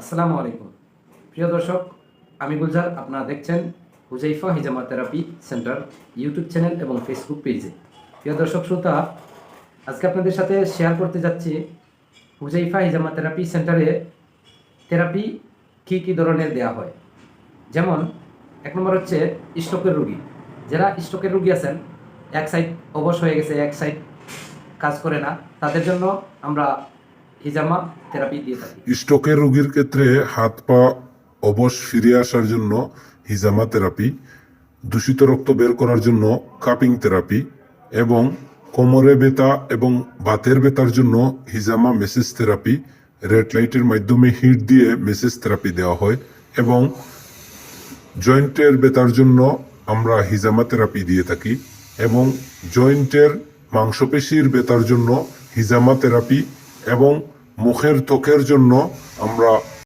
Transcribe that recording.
আসসালামু আলাইকুম। প্রিয় দর্শক, আমি গুলজার, আপনারা দেখছেন Huzaifa হিজামা therapy centre YouTube channel এবং ফেসবুক পেজে। প্রিয় দর্শক, শ্রোতা, আজকে আপনাদের সাথে শেয়ার করতে যাচ্ছি হুজাইফা হিজামা থেরাপি সেন্টারে থেরাপি কী কী ধরনের দেওয়া হয়। যেমন, এক নম্বর হচ্ছে স্ট্রোকের রুগী। যারা স্ট্রোকের রুগী আছেন, এক সাইড অবশ হয়ে গেছে, এক সাইড কাজ করে না, তাদের জন্য আমরা হিজামা স্ট্রোকের রোগীর ক্ষেত্রে হাত পা অবশ ফিরে আসার জন্য হিজামা থেরাপি, দূষিত রক্ত বের করার জন্য কাপিং থেরাপি এবং কোমরে ব্যথা এবং বাতের ব্যথার জন্য হিজামা মেসেজ থেরাপি, রেড লাইটের মাধ্যমে হিট দিয়ে মেসেজ থেরাপি দেওয়া হয় এবং জয়েন্টের ব্যথার জন্য আমরা হিজামা থেরাপি দিয়ে থাকি এবং জয়েন্টের মাংসপেশির ব্যথার জন্য হিজামা থেরাপি এবং মুখের ত্বকের জন্য আমরা